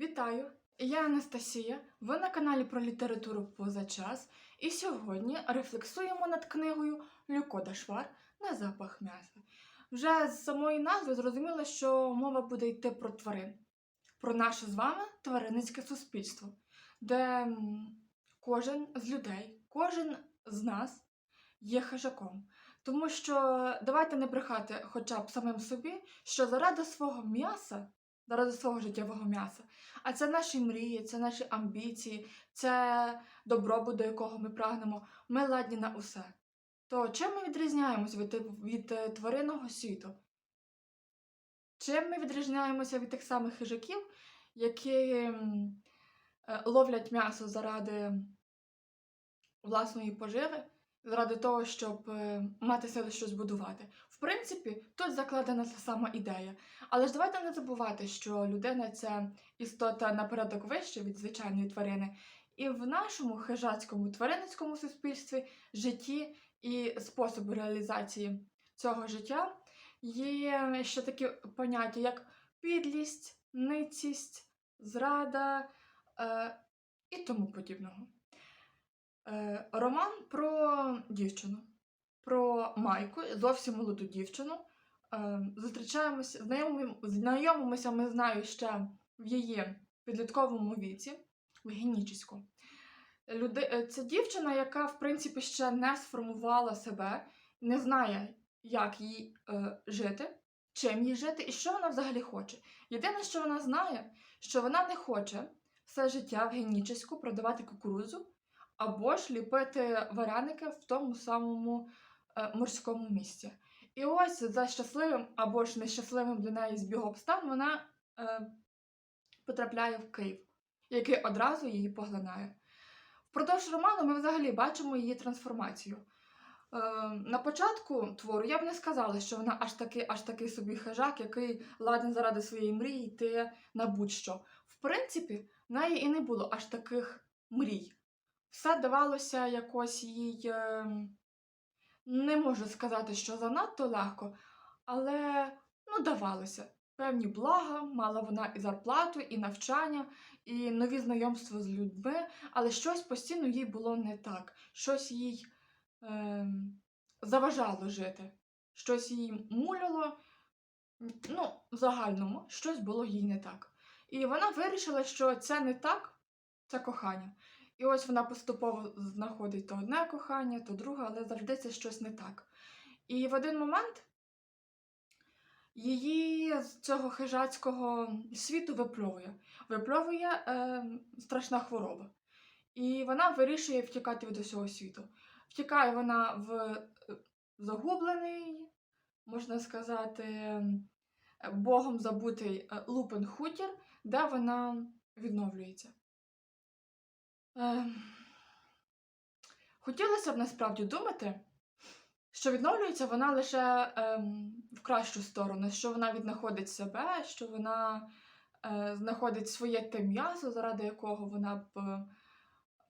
Вітаю! Я Анастасія. Ви на каналі про літературу поза час. І сьогодні рефлексуємо над книгою Люкода Швар на запах м'яса. Вже з самої назви зрозуміло, що мова буде йти про тварин, про наше з вами тваринницьке суспільство, де кожен з людей, кожен з нас є хижаком. Тому що давайте не брехати хоча б самим собі, що заради свого м'яса, заради свого життєвого м'яса, а це наші мрії, це наші амбіції, це добробут, до якого ми прагнемо. Ми ладні на усе. То чим ми відрізняємося від, від е, тваринного світу? Чим ми відрізняємося від тих самих хижаків, які е, ловлять м'ясо заради власної поживи, заради того, щоб е, мати сили щось будувати? В принципі, тут закладена та сама ідея. Але ж давайте не забувати, що людина це істота на порядок вище від звичайної тварини. І в нашому хижацькому тваринницькому суспільстві житті і способу реалізації цього життя є ще такі поняття, як підлість, ницість, зрада е, і тому подібного. Е, роман про дівчину, про Майку, зовсім молоду дівчину. Е, зустрічаємося, знайомим- знайомимося, ми знаю, ще в її підлітковому віці, в генічіську. Е, Це дівчина, яка, в принципі, ще не сформувала себе, не знає, як їй е, жити, чим їй жити і що вона взагалі хоче. Єдине, що вона знає, що вона не хоче все життя в генічіську продавати кукурудзу або ж ліпити вареники в тому самому е, морському місці. І ось за щасливим або ж нещасливим для неї збіг обстан вона е, потрапляє в Київ, який одразу її поглинає. Впродовж роману ми взагалі бачимо її трансформацію. Е, на початку твору я б не сказала, що вона аж такий, аж такий собі хижак, який ладен заради своєї мрії йти на будь-що. В принципі, в неї і не було аж таких мрій. Все давалося якось їй. Е, не можу сказати, що занадто легко, але ну, давалося. Певні блага, мала вона і зарплату, і навчання, і нові знайомства з людьми, але щось постійно їй було не так, щось їй ем, заважало жити, щось їй муляло, ну, в загальному, щось було їй не так. І вона вирішила, що це не так, це кохання. І ось вона поступово знаходить то одне кохання, то друге, але завжди це щось не так. І в один момент її з цього хижацького світу випльовує. Випльовує е, страшна хвороба. І вона вирішує втікати від усього світу. Втікає вона в е, загублений, можна сказати, богом забутий е, Лупен Хутір, де вона відновлюється. Ем, Хотілося б насправді думати, що відновлюється вона лише ем, в кращу сторону, що вона віднаходить себе, що вона е, знаходить своє те м'ясо, заради якого вона б е,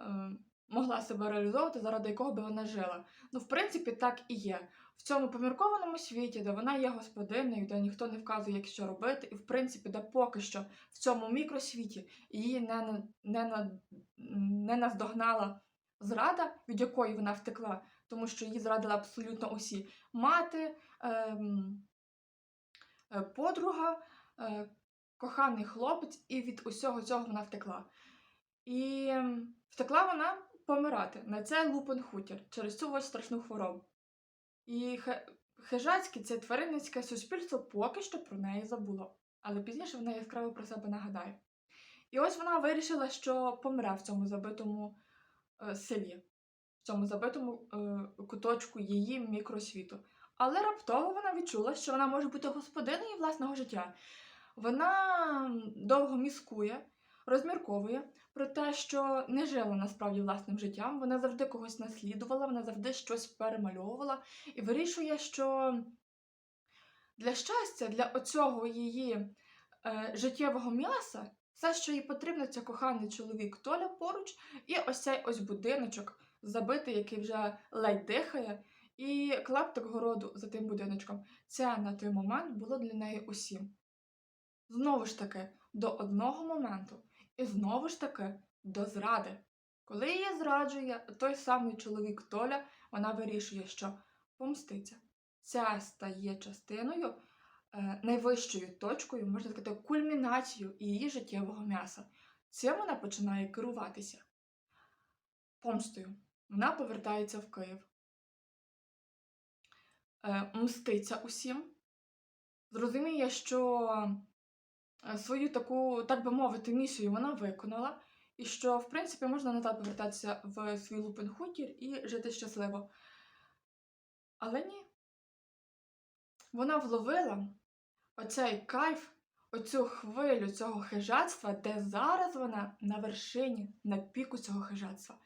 е, могла себе реалізовувати, заради якого би вона жила. Ну, в принципі, так і є. В цьому поміркованому світі, де вона є господинею, де ніхто не вказує, як що робити, і в принципі, де поки що в цьому мікросвіті її не, не, не наздогнала зрада, від якої вона втекла, тому що її зрадили абсолютно усі мати, ем, е, подруга, е, коханий хлопець, і від усього цього вона втекла. І ем, втекла вона помирати на цей лупен хутір через цю ось страшну хворобу. І хижацьке, це тваринницьке суспільство поки що про неї забуло, але пізніше вона яскраво про себе нагадає. І ось вона вирішила, що помре в цьому забитому е, селі, в цьому забитому е, куточку її мікросвіту. Але раптово вона відчула, що вона може бути господинею власного життя. Вона довго міскує, розмірковує про те, що не жила насправді власним життям. Вона завжди когось наслідувала, вона завжди щось перемальовувала і вирішує, що для щастя, для оцього її е, життєвого м'яса, все, що їй потрібно, це коханий чоловік Толя поруч, і ось цей ось будиночок забитий, який вже ледь дихає, і клаптик городу за тим будиночком. Це на той момент було для неї усім. Знову ж таки, до одного моменту. І знову ж таки до зради. Коли її зраджує той самий чоловік Толя, вона вирішує, що помститься. Це стає частиною, е, найвищою точкою, можна сказати, кульмінацією її життєвого м'яса. Цим вона починає керуватися. Помстою. Вона повертається в Київ. Е, мститься усім. Зрозуміє, що свою таку, так би мовити, місію вона виконала, і що, в принципі, можна назад повертатися в свій лупин хутір і жити щасливо. Але ні. Вона вловила оцей кайф, оцю хвилю цього хижацтва, де зараз вона на вершині, на піку цього хижацтва.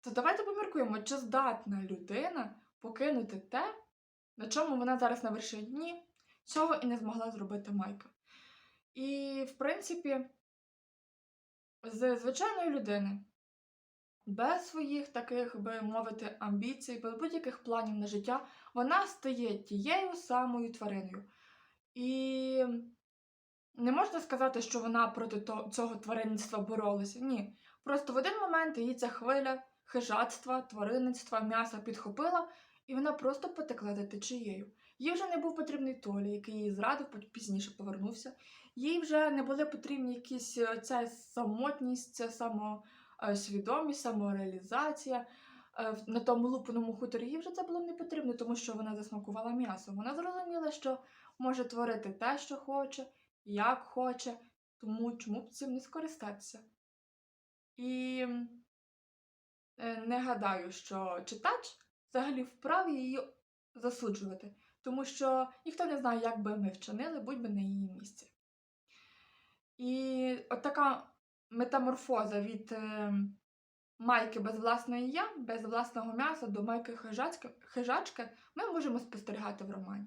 То давайте поміркуємо, чи здатна людина покинути те, на чому вона зараз на вершині. Ні, цього і не змогла зробити Майка. І, в принципі, з звичайної людини, без своїх таких, би мовити, амбіцій, без будь-яких планів на життя, вона стає тією самою твариною. І не можна сказати, що вона проти цього тваринництва боролася. Ні. Просто в один момент її ця хвиля хижацтва, тваринництва, м'яса підхопила, і вона просто потекла за течією. Їй вже не був потрібний Толя, який її зрадив, пізніше повернувся. Їй вже не були потрібні якісь е, ця самотність, ця самосвідомість, самореалізація. Е, На тому лупаному хуторі їй вже це було не потрібно, тому що вона засмакувала м'ясо. Вона зрозуміла, що може творити те, що хоче, як хоче, тому чому б цим не скористатися. І е, не гадаю, що читач взагалі вправі її засуджувати, тому що ніхто не знає, як би ми вчинили, будь би на її місці. І от така метаморфоза від е, майки без власної я, без власного м'яса до майки хижачки, хижачки ми можемо спостерігати в романі.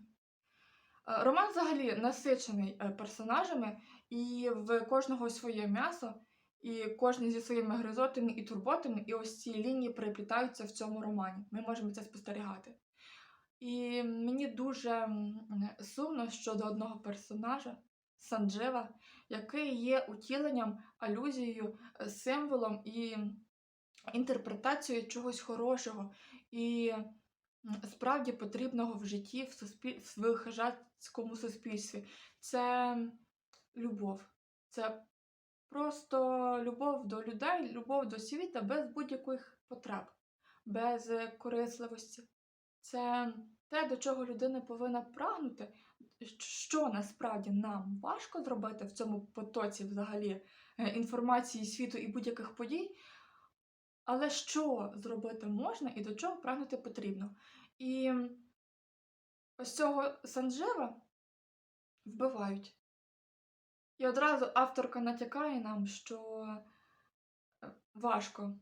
Е, Роман взагалі насичений е, персонажами, і в кожного своє м'ясо, і кожен зі своїми гризотами і турботами, і ось ці лінії переплітаються в цьому романі. Ми можемо це спостерігати. І мені дуже сумно щодо одного персонажа, Санджива, який є утіленням, алюзією, е, символом і інтерпретацією чогось хорошого і справді потрібного в житті, в, суспіль... в хижацькому суспільстві. Це любов. Це просто любов до людей, любов до світа без будь-яких потреб, без е, корисливості. Це те, до чого людина повинна прагнути, що насправді нам важко зробити в цьому потоці взагалі е, інформації світу і будь-яких подій. Але що зробити можна і до чого прагнути потрібно. І ось цього Санджева вбивають. І одразу авторка натякає нам, що е, важко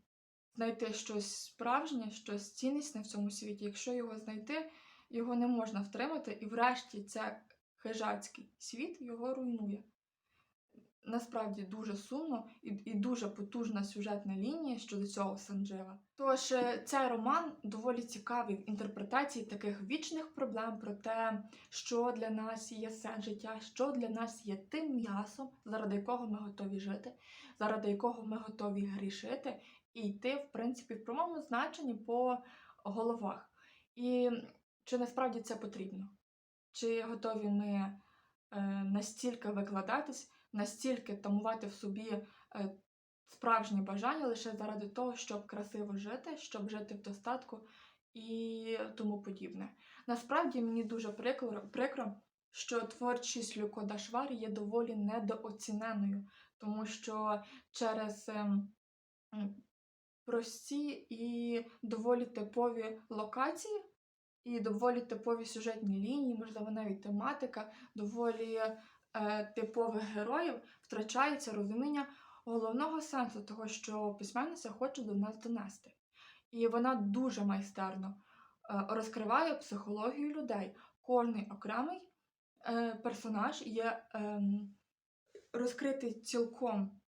знайти щось справжнє, щось ціннісне в цьому світі. Якщо його знайти, його не можна втримати, і врешті це хижацький світ його руйнує. Насправді дуже сумно і, і дуже потужна сюжетна лінія щодо цього Санджева. Тож е, цей роман доволі цікавий в інтерпретації таких вічних проблем про те, що для нас є сенс життя, що для нас є тим м'ясом, заради якого ми готові жити, заради якого ми готові грішити і йти, в принципі, в прямому значенні по головах. І чи насправді це потрібно? Чи готові ми е, настільки викладатись, настільки тамувати в собі е, справжнє бажання лише заради того, щоб красиво жити, щоб жити в достатку і тому подібне. Насправді мені дуже прикро, прикро що творчість Люко Дашвар є доволі недооціненою, тому що через ем, прості і доволі типові локації. І доволі типові сюжетні лінії, можливо, навіть тематика, доволі типових героїв втрачається розуміння головного сенсу того, що письменниця хоче до нас донести. І вона дуже майстерно е, розкриває психологію людей. Кожний окремий е, персонаж є ем, розкритий цілком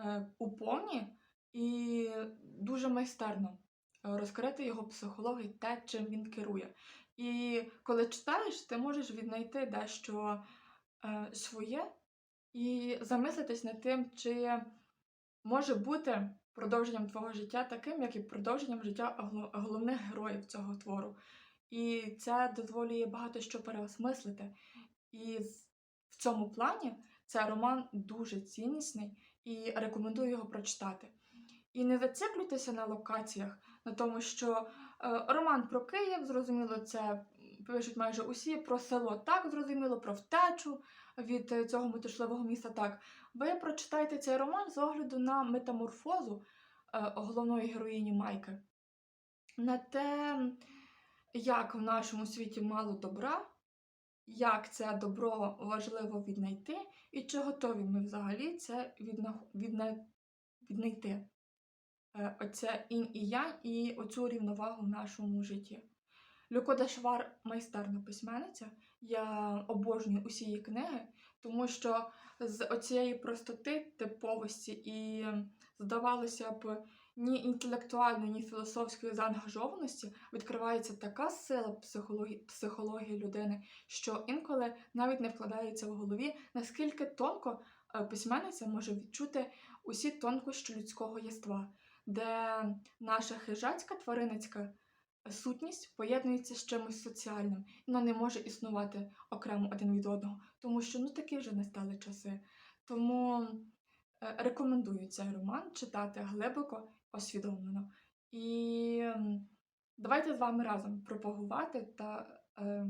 е, у повні і дуже майстерно е, розкрити його психологію, те, чим він керує. І коли читаєш, ти можеш віднайти дещо е, своє і замислитись над тим, чи може бути продовженням твого життя таким, як і продовженням життя головних героїв цього твору. І це дозволює багато що переосмислити. І в цьому плані цей роман дуже ціннісний і рекомендую його прочитати. І не зациклюйтеся на локаціях, на тому, що е, роман про Київ, зрозуміло, це пишуть майже усі, про село так, зрозуміло, про втечу від е, цього метушливого міста так. Ви прочитайте цей роман з огляду на метаморфозу е, головної героїні Майки, на те, як в нашому світі мало добра, як це добро важливо віднайти, і чи готові ми взагалі це відна... відна... віднайти. Е, Оце інь і янь і оцю рівновагу в нашому житті. Люко Дашвар майстерна письменниця. Я обожнюю усі її книги, тому що з оцієї простоти, типовості і, здавалося б, ні інтелектуальної, ні філософської заангажованості відкривається така сила психології, психології людини, що інколи навіть не вкладається в голові, наскільки тонко е, письменниця може відчути усі тонкощі людського єства, де наша хижацька тваринницька сутність поєднується з чимось соціальним, вона не може існувати окремо один від одного, тому що ну такі вже настали часи. Тому е, рекомендую цей роман читати глибоко, освідомлено. І давайте з вами разом пропагувати та. Е,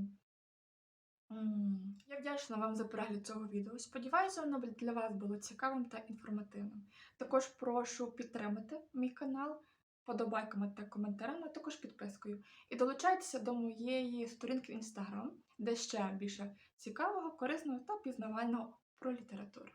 я вдячна вам за перегляд цього відео. Сподіваюся, воно для вас було цікавим та інформативним. Також прошу підтримати мій канал подобайками та коментарями, а також підпискою. І долучайтеся до моєї сторінки в інстаграм, де ще більше цікавого, корисного та пізнавального про літературу.